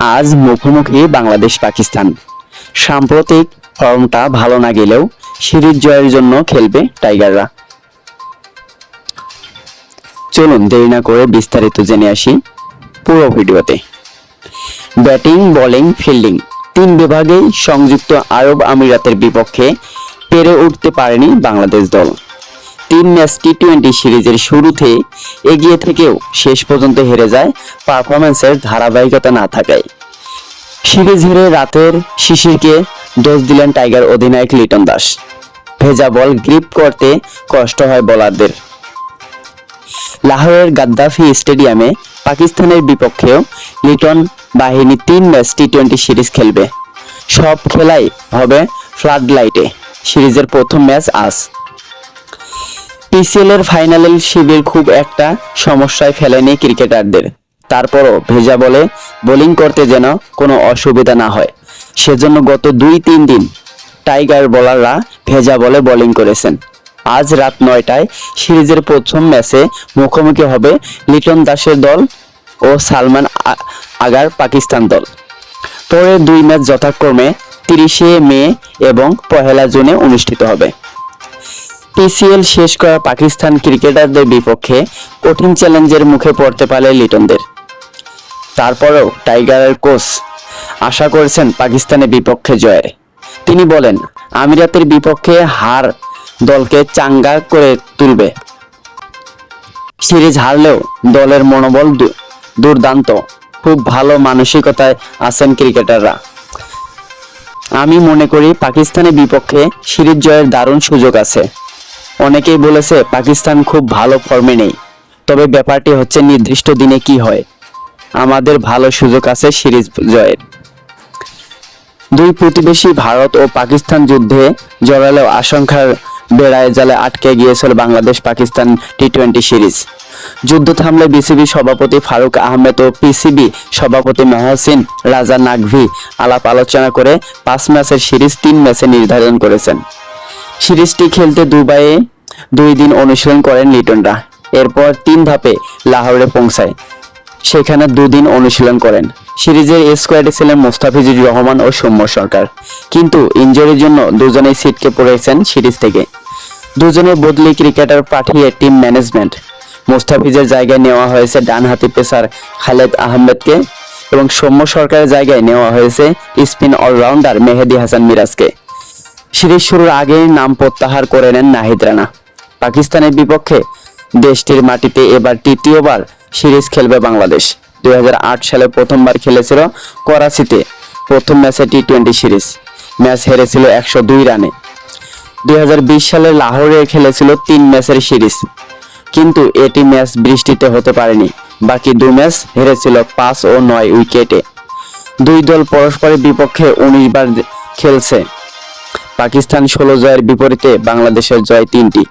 আজ মুখোমুখি বাংলাদেশ পাকিস্তান। সাম্প্রতিক ফর্মটা ভালো না গেলেও সিরিজ জয়ের জন্য খেলবে টাইগাররা। চলুন দেরি না করে বিস্তারিত জেনে আসি পুরো ভিডিওতে। ব্যাটিং, বোলিং, ফিল্ডিং তিন বিভাগেই সংযুক্ত আরব আমিরাতের বিপক্ষে পেরে উঠতে পারেনি বাংলাদেশ দল। তিন ম্যাচ টি টোয়েন্টি সিরিজের শুরুতে এগিয়ে থেকেও শেষ পর্যন্ত হেরে যায় পারফরম্যান্সের ধারাবাহিকতা না থাকায়। সিরিজ হেরে রাতের শিশিরকে দোষ দিলেন টাইগার অধিনায়ক লিটন দাস। ভেজা বল গ্রিপ করতে কষ্ট হয় বোলারদের লাহোরের গাদ্দাফি স্টেডিয়ামে পাকিস্তানের বিপক্ষেও লিটন বাহিনী তিন ম্যাচ টি টোয়েন্টি সিরিজ খেলবে। সব খেলাই হবে ফ্লাড লাইটে সিরিজের প্রথম ম্যাচ আজ। পিসিএল এর ফাইনালের শিবির খুব একটা সমস্যায় ফেলেনি ক্রিকেটারদের। তারপরও ভেজা বলে বোলিং করতে যেন কোনো অসুবিধা না হয়। সেজন্য গত দুই তিন দিন টাইগার বোলাররা ভেজা বলে বোলিং করেছেন। আজ রাত নয়টায় সিরিজের প্রথম ম্যাচে মুখোমুখি হবে লিটন দাসের দল ও সালমান আগার পাকিস্তান দল। পরে দুই ম্যাচ যথাক্রমে তিরিশে মে এবং পহেলা জুনে অনুষ্ঠিত হবে। পিসিএল শেষ করা পাকিস্তান ক্রিকেটারদের বিপক্ষে কঠিন চ্যালেঞ্জের মুখে পড়তে পারে লিটনদের। তারপরেও টাইগারের কোচ আশা করেছেন পাকিস্তানের বিপক্ষে জয়ের। তিনি বলেন, আমিরাতের বিপক্ষে হার দলকে চাঙ্গা করে তুলবে। সিরিজ হারলেও দলের মনোবল দুর্দান্ত। খুব ভালো মানসিকতায় আছেন ক্রিকেটাররা। আমি মনে করি পাকিস্তানের বিপক্ষে সিরিজ জয়ের দারুণ সুযোগ আছে। অনেকেই বলেছে পাকিস্তান খুব ভালো ফর্মে নেই। তবে ব্যাপারটি হচ্ছে নির্দিষ্ট দিনে কি হয়। আমাদের ভালো সুযোগ আছে সিরিজ জয়ের। দুই প্রতিবেশী ভারত ও পাকিস্তান যুদ্ধে জড়ালেও আশঙ্কার বেড়ায় জালে আটকে গিয়েছিল Bangladesh Pakistan T twenty series. যুদ্ধ থামলে বিসিবি সভাপতি ফারুক আহমেদ ও পিসিবি সভাপতি মহসিন রাজা নাকভি আলাপ আলোচনা করে পাঁচ ম্যাচের সিরিজ তিন ম্যাচে নির্ধারণ করেছেন। সিরিজটি খেলতে দুবাইয়ে দুই দিন অনুশীলন করেন লিটনরা। এরপর তিন ধাপে লাহোরে পৌঁছায়। সেখানে দুদিন অনুশীলন করেন। সিরিজের স্কোয়াডে ছিলেন মোস্তাফিজুর রহমান ও সৌম্য সরকার। কিন্তু ইনজুরির জন্য দুজনেই সিটকে পড়েছেন সিরিজ থেকে। দুজনের বদলি ক্রিকেটার পাঠিয়ে টিম ম্যানেজমেন্ট। মোস্তাফিজের জায়গায় নেওয়া হয়েছে ডানহাতি পেসার খালেদ আহমেদকে এবং সৌম্য সরকারের জায়গায় নেওয়া হয়েছে স্পিন অলরাউন্ডার মেহেদি হাসান মিরাজকে। সিরিজ শুরুর আগেই নাম প্রত্যাহার করে নেন নাহিদ রানা। পাকিস্তানের বিপক্ষে দেশটির মাটিতে এবার তৃতীয়বার সিরিজ খেলবে বাংলাদেশ। দুই হাজার আট সালে প্রথমবার খেলেছিল করাচিতে প্রথম ম্যাচে টি টোয়েন্টি সিরিজ। ম্যাচ হেরেছিল একশো দুই রানে। দুই হাজার বিশ সালে লাহোরে খেলেছিল তিন ম্যাচের সিরিজ। কিন্তু এটি ম্যাচ বৃষ্টিতে হতে পারেনি। বাকি দুই ম্যাচ হেরেছিল পাঁচ ও নয় উইকেটে। দুই দল পরস্পরের বিপক্ষে উনিশ বার খেলছে। পাকিস্তান ষোলো জয়ের বিপরীতে বাংলাদেশের জয় তিনটি।